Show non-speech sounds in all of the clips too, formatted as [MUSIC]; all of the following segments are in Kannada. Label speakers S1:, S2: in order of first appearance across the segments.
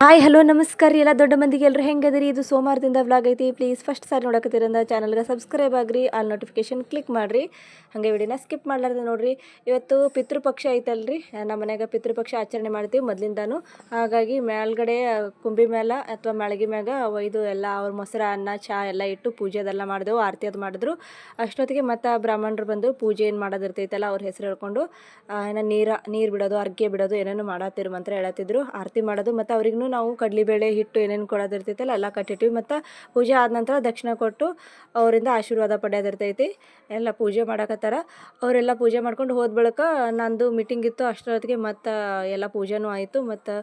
S1: ಹಾಯ್, ಹಲೋ, ನಮಸ್ಕಾರ ರೀ ಎಲ್ಲ ದೊಡ್ಡ ಮಂದಿಗೆ ಎಲ್ಲರೂ ಹೆಂಗದಿರಿ? ಇದು ಸೋಮವಾರದಿಂದ ವ್ಲಾಗ್ ಐತಿ. ಪ್ಲೀಸ್ ಫಸ್ಟ್ ಸಾರಿ ನೋಡಕತ್ತೀರಂದ ಚಾನಲ್ಗೆ ಸಬ್ಸ್ಕ್ರೈಬ್ ಆಗ್ರಿ ಆಲ್ ನೋಟಿಫಿಕೇಶನ್ ಕ್ಲಿಕ್ ಮಾಡಿರಿ. ಹಾಗೆ ವಿಡಿಯೋನ ಸ್ಕಿಪ್ ಮಾಡ್ಲಾರ್ದೆ ನೋಡ್ರಿ. ಇವತ್ತು ಪಿತೃಪಕ್ಷ ಐತಲ್ರಿ. ನಮ್ಮ ಮನ್ಯಾಗ ಪಿತೃಪಕ್ಷ ಆಚರಣೆ ಮಾಡ್ತೀವಿ ಮೊದಲಿಂದಾನು. ಹಾಗಾಗಿ ಮೇಲ್ಗಡೆ ಕುಂಬಿ ಮ್ಯಾಲ ಅಥವಾ ಮ್ಯಾಳಗಿ ಮ್ಯಾಗ ಒಯ್ದು ಎಲ್ಲ ಅವ್ರ ಮೊಸರು, ಅನ್ನ ಚಹಾ ಎಲ್ಲ ಇಟ್ಟು ಪೂಜೆ ಅದೆಲ್ಲ ಮಾಡಿದೆವು, ಆರತಿ ಅದು ಮಾಡಿದ್ರು. ಅಷ್ಟೊತ್ತಿಗೆ ಮತ್ತು ಬ್ರಾಹ್ಮಣರು ಬಂದು ಪೂಜೆ ಏನು ಮಾಡೋದಿರ್ತೈತಲ್ಲ ಅವ್ರ ಹೆಸರು ಹೇಳ್ಕೊಂಡು ಏನೋ ನೀರ, ನೀರು ಬಿಡೋದು, ಅರ್ಗೆ ಬಿಡೋದು ಏನೇನು ಮಾಡತ್ತಿರು ಮಂತ್ರ ಹೇಳತ್ತಿದ್ರು. ಆರತಿ ಮಾಡೋದು ಮತ್ತು ಅವ್ರಿಗೂ ನಾವು ಕಡಲೆಬೇಳೆ ಹಿಟ್ಟು ಏನೇನು ಕೊಡೋದಿರ್ತೈತಲ್ಲ ಎಲ್ಲ ಕಟ್ಟಿಟ್ಟಿವಿ. ಮತ್ತು ಪೂಜೆ ಆದ ನಂತರ ದಕ್ಷಿಣ ಕೊಟ್ಟು ಅವರಿಂದ ಆಶೀರ್ವಾದ ಪಡೆಯೋದಿರ್ತೈತಿ ಎಲ್ಲ ಪೂಜೆ ಮಾಡಕತ್ತಾರ. ಅವರೆಲ್ಲ ಪೂಜೆ ಮಾಡ್ಕೊಂಡು ಹೋದ ಬಳಿಕ ನಂದು ಮೀಟಿಂಗ್ ಇತ್ತು. ಅಷ್ಟರೊತ್ತಿಗೆ ಮತ್ತು ಎಲ್ಲ ಪೂಜೆನೂ ಆಯಿತು. ಮತ್ತು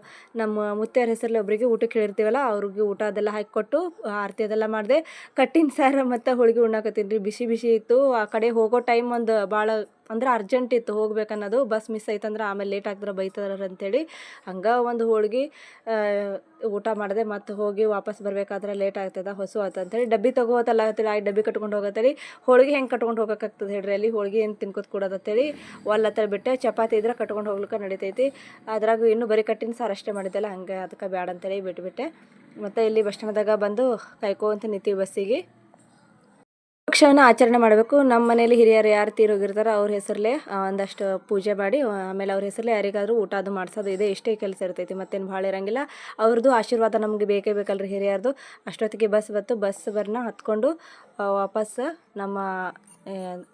S1: ನಮ್ಮ ಮುತ್ತೆಯರ ಹೆಸರಲ್ಲಿ ಒಬ್ಬರಿಗೆ ಊಟಕ್ಕೆ ಹೇಳಿರ್ತೀವಲ್ಲ, ಅವ್ರಿಗೆ ಊಟ ಅದೆಲ್ಲ ಹಾಕಿಕೊಟ್ಟು ಆರತಿ ಅದೆಲ್ಲ ಮಾಡಿದೆ. ಕಟ್ಟಿನ ಸಾರು ಮತ್ತು ಹೋಳಿಗೆ ಉಣ್ಣಾಕತ್ತೀನಿ ರೀ. ಬಿಸಿ ಬಿಸಿ ಇತ್ತು. ಆ ಕಡೆ ಹೋಗೋ ಟೈಮ್ ಒಂದು ಭಾಳ ಅಂದ್ರೆ ಅರ್ಜೆಂಟ್ ಇತ್ತು ಹೋಗ್ಬೇಕನ್ನೋದು, ಬಸ್ ಮಿಸ್ ಆಯ್ತಂದ್ರೆ ಆಮೇಲೆ ಲೇಟ್ ಆಗಿದ್ರೆ ಬೈತಾರ ಅಂತೇಳಿ ಹಂಗೆ ಒಂದು ಹೋಳ್ಗೆ ಊಟ ಮಾಡಿದೆ ಮತ್ತು ಹೋಗಿ ವಾಪಸ್ ಬರ್ಬೇಕಾದ್ರೆ ಲೇಟ್ ಆಗ್ತದೆ, ಹೊಸು ಆಯ್ತು ಅಂತೇಳಿ ಡಬ್ಬಿ ತಗೋತಲ್ಲ ಅಂತೇಳಿ ಆ ಡಬ್ಬಿ ಕಟ್ಕೊಂಡು ಹೋಗತ್ತೇಳಿ ಹೋಳಿಗೆ ಹೆಂಗೆ ಕಟ್ಕೊಂಡು ಹೋಗೋಕ್ಕಾಗ್ತದೆ ಹೇಳ್ರಿ ಅಲ್ಲಿ ಹೋಳಿಗೆ ಏನು ತಿನ್ಕೋತ ಕೊಡೋದತ್ತೇಳಿ ಒಲ್ಲತ್ತ ಬಿಟ್ಟೆ, ಚಪಾತಿ ಇದ್ರೆ ಕಟ್ಕೊಂಡು ಹೋಗ್ಲಿಕ್ಕೆ ನಡಿತೈತಿ, ಅದ್ರಾಗ ಇನ್ನೂ ಬರೀ ಕಟ್ಟಿನ ಸಾರು ಅಷ್ಟೇ ಮಾಡಿದ್ದಲ್ಲ, ಹಂಗೆ ಅದಕ್ಕೆ ಬ್ಯಾಡ ಅಂತೇಳಿ ಬಿಟ್ಬಿಟ್ಟೆ, ಮತ್ತು ಇಲ್ಲಿ ಬಸ್ ಸ್ಟ್ಯಾಂಡ್ದಾಗ ಬಂದು ಅಂತ ನಿಂತೀವಿ ಬಸ್ಸಿಗೆ. ಪಕ್ಷವನ್ನು ಆಚರಣೆ ಮಾಡಬೇಕು. ನಮ್ಮ ಮನೇಲಿ ಹಿರಿಯರು ಯಾರು ತೀರೋಗಿರ್ತಾರೋ ಅವ್ರ ಹೆಸರಲ್ಲೇ ಒಂದಷ್ಟು ಪೂಜೆ ಮಾಡಿ ಆಮೇಲೆ ಅವ್ರ ಹೆಸರಲ್ಲೇ ಯಾರಿಗಾದ್ರೂ ಊಟ ಅದು ಮಾಡಿಸೋದು. ಇದೆ ಇಷ್ಟೇ ಕೆಲಸ ಇರ್ತೈತಿ, ಮತ್ತೇನು ಭಾಳ ಇರಂಗಿಲ್ಲ. ಅವ್ರದ್ದು ಆಶೀರ್ವಾದ ನಮಗೆ ಬೇಕೇ ಬೇಕಲ್ರಿ ಹಿರಿಯರ್ದು. ಅಷ್ಟೊತ್ತಿಗೆ ಬಸ್ ಬತ್ತು, ಬಸ್ ಬರ್ನ ಹತ್ಕೊಂಡು ವಾಪಸ್ ನಮ್ಮ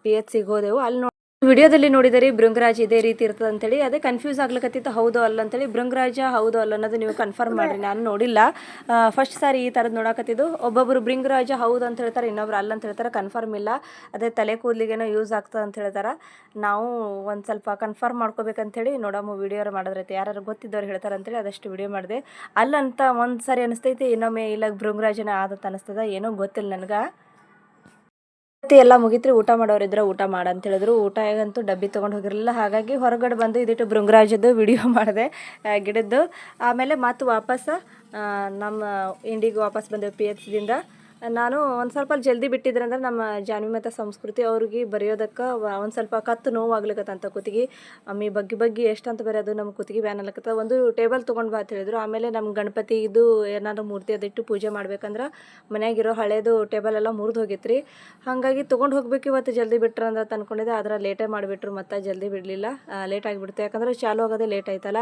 S1: ಪಿ ಎಚ್ ಸಿಗೆ ಹೋದೆವು. ಅಲ್ಲಿ ವಿಡಿಯೋದಲ್ಲಿ ನೋಡಿದರೆ ಭೃಂಗರಾಜ್ ಇದೇ ರೀತಿ ಇರ್ತದೆ ಅಂತೇಳಿ. ಅದೇ ಕನ್ಫ್ಯೂಸ್ ಆಗ್ಲಿಕ್ಕತ್ತಿತ್ತು ಹೌದು ಅಲ್ಲ ಅಂತೇಳಿ. ಭೃಂಗರಾಜ ಹೌದು ಅಲ್ಲ ಅನ್ನೋದು ನೀವು ಕನ್ಫರ್ಮ್ ಮಾಡಿರಿ ನಾನು ನೋಡಿಲ್ಲ. ಫಸ್ಟ್ ಸಾರಿ ಈ ಥರದ್ದು ನೋಡಕತ್ತಿದ್ದು. ಒಬ್ಬೊಬ್ಬರು ಭೃಂಗರಾಜ ಹೌದು ಅಂತ ಹೇಳ್ತಾರೆ ಇನ್ನೊಬ್ರು ಅಲ್ಲ ಅಂತ ಹೇಳ್ತಾರೆ ಕನ್ಫರ್ಮ್ ಇಲ್ಲ. ಅದೇ ತಲೆ ಕೂದಲಿಗೇನೋ ಯೂಸ್ ಆಗ್ತದೆ ಅಂತ ಹೇಳ್ತಾರೆ. ನಾವು ಒಂದು ಸ್ವಲ್ಪ ಕನ್ಫರ್ಮ್ ಮಾಡ್ಕೋಬೇಕಂತೇಳಿ ನೋಡಮ್ಮ ವಿಡಿಯೋ ಮಾಡಿದ್ರೈತೆ. ಯಾರು ಗೊತ್ತಿದ್ದವ್ರು ಹೇಳ್ತಾರೆ ಅಂತೇಳಿ ಅದಷ್ಟು ವಿಡಿಯೋ ಮಾಡಿದೆ. ಅಲ್ಲಂತ ಒಂದು ಸಾರಿ ಅನಿಸ್ತೈತಿ ಇನ್ನೊಮ್ಮೆ ಇಲ್ಲ ಭೃಂಗರಾಜನ ಆದತ್ತ ಅನಿಸ್ತದ ಏನೋ ಗೊತ್ತಿಲ್ಲ ನನಗೆ. ಎಲ್ಲ ಮುಗಿತ್ರಿ, ಊಟ ಮಾಡೋರಿದ್ರೆ ಊಟ ಮಾಡ ಅಂತ ಹೇಳಿದ್ರು. ಊಟ ಆಗಂತೂ ಡಬ್ಬಿ ತೊಗೊಂಡು ಹೋಗಿರಲಿಲ್ಲ. ಹಾಗಾಗಿ ಹೊರಗಡೆ ಬಂದು ಇದಿಟ್ಟು ಭೃಂಗರಾಜದ್ದು ವಿಡಿಯೋ [LAUGHS] ಮಾಡಿದೆ ಗಿಡದ್ದು. ಆಮೇಲೆ ಮತ್ತೆ ವಾಪಸ್ ನಮ್ಮ ಇಂಡಿಗೆ ವಾಪಸ್ ಬಂದೆವು ಪಿ ಎಚ್ ದಿಂದ ನಾನು ಒಂದು ಸ್ವಲ್ಪ ಜಲ್ದಿ ಬಿಟ್ಟಿದ್ರೆ ಅಂದ್ರೆ ನಮ್ಮ ಜಾನ್ವಿ ಮತ್ತು ಸಂಸ್ಕೃತಿ ಅವ್ರಿಗೆ ಬರೆಯೋದಕ್ಕೆ ಒಂದು ಸ್ವಲ್ಪ ಕತ್ತು ಅಂತ ಕುತ್ತಿಗೆ ಅಮ್ಮಿ, ಬಗ್ಗಿ ಬಗ್ಗಿ ಎಷ್ಟು ಅಂತ ಬರೆಯೋದು ನಮ್ಮ ಕುತ್ತಿಗೆ ಬ್ಯಾನ್ ಅಲ್ಲಕತ್ತ ಒಂದು ಟೇಬಲ್ ತೊಗೊಂಡು ಬಾ ಅಂತ ಹೇಳಿದ್ರು. ಆಮೇಲೆ ನಮ್ಮ ಗಣಪತಿ ಇದು ಏನಾದ್ರು ಮೂರ್ತಿ ಅದಿಟ್ಟು ಪೂಜೆ ಮಾಡ್ಬೇಕಂದ್ರೆ ಮನ್ಯಾಗಿರೋ ಹಳೇದು ಟೇಬಲ್ ಎಲ್ಲ ಮುರಿದು ರೀ ಹಾಗಾಗಿ ತೊಗೊಂಡು ಹೋಗ್ಬೇಕು ಇವತ್ತು ಜಲ್ದಿ ಬಿಟ್ರೆ ಅಂತ ಅನ್ಕೊಂಡಿದ್ದೆ. ಆದ್ರೆ ಲೇಟೇ ಮಾಡಿಬಿಟ್ರು ಮತ್ತೆ ಜಲ್ದಿ ಬಿಡಲಿಲ್ಲ. ಲೇಟ್ ಆಗಿಬಿಡ್ತು. ಯಾಕಂದ್ರೆ ಚಾಲು ಆಗೋದೆ ಲೇಟ್ ಆಯ್ತಲ್ಲ.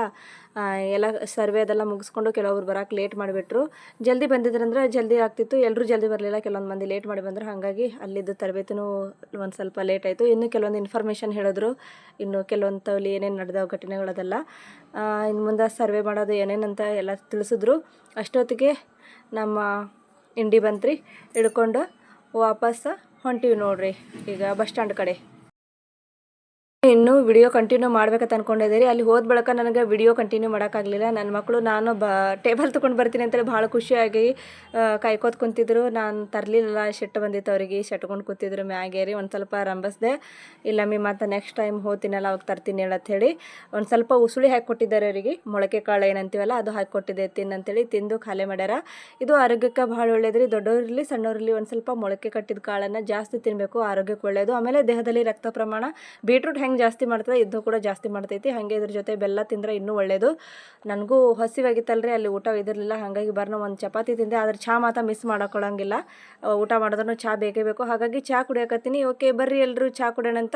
S1: ಎಲ್ಲ ಸರ್ವೆ ಅದೆಲ್ಲ ಮುಗಿಸ್ಕೊಂಡು ಕೆಲವೊಬ್ರು ಬರೋಕೆ ಲೇಟ್ ಮಾಡಿಬಿಟ್ರು. ಜಲ್ದಿ ಬಂದಿದ್ರಂದ್ರೆ ಜಲ್ದಿ ಆಗ್ತಿತ್ತು. ಎಲ್ಲರೂ ಜಲ್ದಿ ಬರಲಿಲ್ಲ, ಕೆಲವೊಂದು ಮಂದಿ ಲೇಟ್ ಮಾಡಿ ಬಂದರು. ಹಾಗಾಗಿ ಅಲ್ಲಿದ್ದ ತರಬೇತಿನೂ ಒಂದು ಸ್ವಲ್ಪ ಲೇಟ್ ಆಯಿತು. ಇನ್ನು ಕೆಲವೊಂದು ಇನ್ಫಾರ್ಮೇಷನ್ ಹೇಳಿದ್ರು. ಇನ್ನು ಕೆಲವೊಂದು ತವಲಿ ಏನೇನು ನಡೆದವು ಘಟನೆಗಳದೆಲ್ಲ ಇನ್ನು ಮುಂದೆ ಸರ್ವೆ ಮಾಡೋದು ಏನೇನಂತ ಎಲ್ಲ ತಿಳಿಸಿದ್ರು. ಅಷ್ಟೊತ್ತಿಗೆ ನಮ್ಮ ಇಂಡಿ ಬಂತ್ರಿ ಹಿಡ್ಕೊಂಡು ವಾಪಸ್ ಹೊಂಟಿವಿ ನೋಡ್ರಿ. ಈಗ ಬಸ್ ಸ್ಟ್ಯಾಂಡ್ ಕಡೆ. ಇನ್ನು ವಿಡಿಯೋ ಕಂಟಿನ್ಯೂ ಮಾಡ್ಬೇಕಂತ ಅನ್ಕೊಂಡಿದ್ದೀರಿ. ಅಲ್ಲಿ ಹೋದ ಬಳಿಕ ನನಗೆ ವಿಡಿಯೋ ಕಂಟಿನ್ಯೂ ಮಾಡೋಕ್ಕಾಗಲಿಲ್ಲ. ನನ್ನ ಮಕ್ಕಳು ನಾನು ಬ ಟೇಬಲ್ ತೊಗೊಂಡು ಬರ್ತೀನಿ ಅಂತೇಳಿ ಭಾಳ ಖುಷಿಯಾಗಿ ಕಾಯ್ಕೋತ ಕುಂತಿದ್ರು. ನಾನು ತರಲಿಲ್ಲ. ಶೆಟ್ ಬಂದಿತ್ತು ಅವರಿಗೆ. ಶೆಟ್ಕೊಂಡು ಕೂತಿದ್ರು. ಮ್ಯಾಗೇರಿ ಒಂದು ಸ್ವಲ್ಪ ರಂಬಸ್ದೆ ಇಲ್ಲಮ್ಮಿ ಮತ್ತು ನೆಕ್ಸ್ಟ್ ಟೈಮ್ ಹೋಗ್ತೀನಲ್ಲ ಅವಾಗ ತರ್ತೀನಿ ಹೇಳಿ ಒಂದು ಸ್ವಲ್ಪ ಉಸುಳಿ ಹಾಕಿ ಕೊಟ್ಟಿದ್ದಾರೆ ಅವರಿಗೆ. ಮೊಳಕೆ ಕಾಳು ಏನಂತೀವಲ್ಲ, ಅದು ಹಾಕಿ ಕೊಟ್ಟಿದ್ದೆ ತಿನ್ನಂತೇಳಿ ತಿಂದು ಖಾಲಿ ಮಾಡ್ಯಾರ. ಇದು ಆರೋಗ್ಯಕ್ಕೆ ಭಾಳ ಒಳ್ಳೇದ್ರಿ. ದೊಡ್ಡವರಿರಲಿ ಸಣ್ಣವ್ರಲ್ಲಿ ಒಂದು ಸ್ವಲ್ಪ ಮೊಳಕೆ ಕಟ್ಟಿದ ಕಾಳನ್ನು ಜಾಸ್ತಿ ತಿನ್ನಬೇಕು ಆರೋಗ್ಯಕ್ಕೆ ಒಳ್ಳೆಯದು ಆಮೇಲೆ ದೇಹದಲ್ಲಿ ರಕ್ತ ಪ್ರಮಾಣ ಬೀಟ್ರೂಟ್ ಹೆಂಗೆ ಜಾಸ್ತಿ ಮಾಡ್ತದೆ ಇದು ಕೂಡ ಜಾಸ್ತಿ ಮಾಡ್ತೈತಿ. ಹಾಗೆ ಇದ್ರ ಜೊತೆ ಬೆಲ್ಲ ತಿಂದರೆ ಇನ್ನೂ ಒಳ್ಳೆಯದು ನನಗೂ ಹಸಿವಾಗಿತ್ತಲ್ರಿ, ಅಲ್ಲಿ ಊಟ ಇದಿರಲಿಲ್ಲ ಹಾಗಾಗಿ ಬರ್ನ ಒಂದು ಚಪಾತಿ ತಿಂದೆ. ಆದರೆ ಚಹಾ ಮಾತ್ರ ಮಿಸ್ ಮಾಡೋಕ್ಕೊಳಂಗಿಲ್ಲ ಊಟ ಮಾಡೋದನ್ನು ಚಹಾ ಬೇಕೇ ಬೇಕು. ಹಾಗಾಗಿ ಚಹಾ ಕುಡಿಯಕತ್ತೀನಿ. ಓಕೆ, ಬರ್ರಿ ಎಲ್ಲರೂ ಚಹಾ ಕುಡಿಯೋಣ ಅಂತ.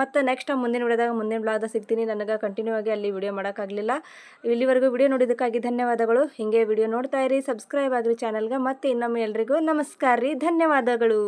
S1: ಮತ್ತು ನೆಕ್ಸ್ಟ್ ಮುಂದಿನ ವಿಡಿಯೋದಾಗ ಮುಂದಿನ ಬ್ಲಾಗ್ದಾಗ ಸಿಗ್ತೀನಿ. ನನಗೆ ಕಂಟಿನ್ಯೂ ಆಗಿ ಅಲ್ಲಿ ವಿಡಿಯೋ ಮಾಡೋಕ್ಕಾಗಲಿಲ್ಲ. ಇಲ್ಲಿವರೆಗೂ ವಿಡಿಯೋ ನೋಡಿದ್ದಕ್ಕಾಗಿ ಧನ್ಯವಾದಗಳು. ಹೀಗೆ ವಿಡಿಯೋ ನೋಡ್ತಾ ಇರಿ ಸಬ್ಸ್ಕ್ರೈಬ್ ಆಗಿರಿ ಚಾನಲ್ಗೆ ಮತ್ತು ಇನ್ನೊಮ್ಮೆ ಎಲ್ರಿಗೂ ನಮಸ್ಕಾರ ರೀ. ಧನ್ಯವಾದಗಳು.